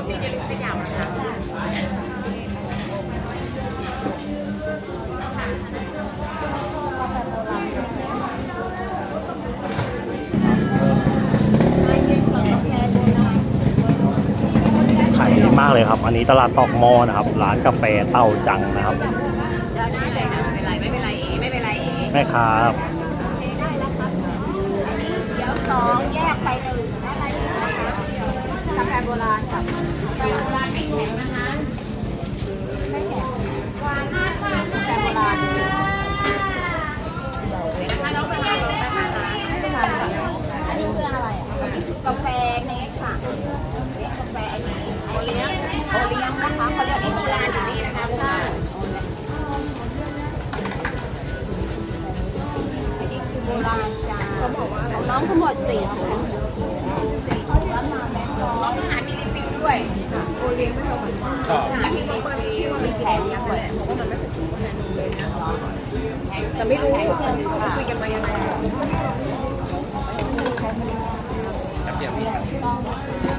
ดนี่จะขยับนะคะขายดีมากเลยครับ อันนี้ตลาดตอกหม้อนะครับ ร้านกาแฟเต้าจังนะครับได้เลยนะไม่เป็นไรไม่เป็นไรเอไม่เป็นไรเอแม่ค้าครับ เดี๋ยวสองแยกไปหนึ่งอะไรนะคะกาแฟ โบราณกับโบราณไม่แข็งนะคะไม่แก่หวานมากค่ะกาแฟโบราณนะคะน้องเวลาลงนะคะไม่เป็นไรค่ะอันนี้คืออะไรอะกาแฟเนสค่ะเรียกาแฟอันนี้โอเลี้ยงโอเลี้ยงนะคะเขาเรียกนี่โบราณอยู่นี่นะนะคะคะโบราณอันนี้คือโบราณจ้าเขาบอกว่าน้องทั้งหมดสี่ถุง แข็งยังไงแต่ไม่รู้คุยกันมายังไงเ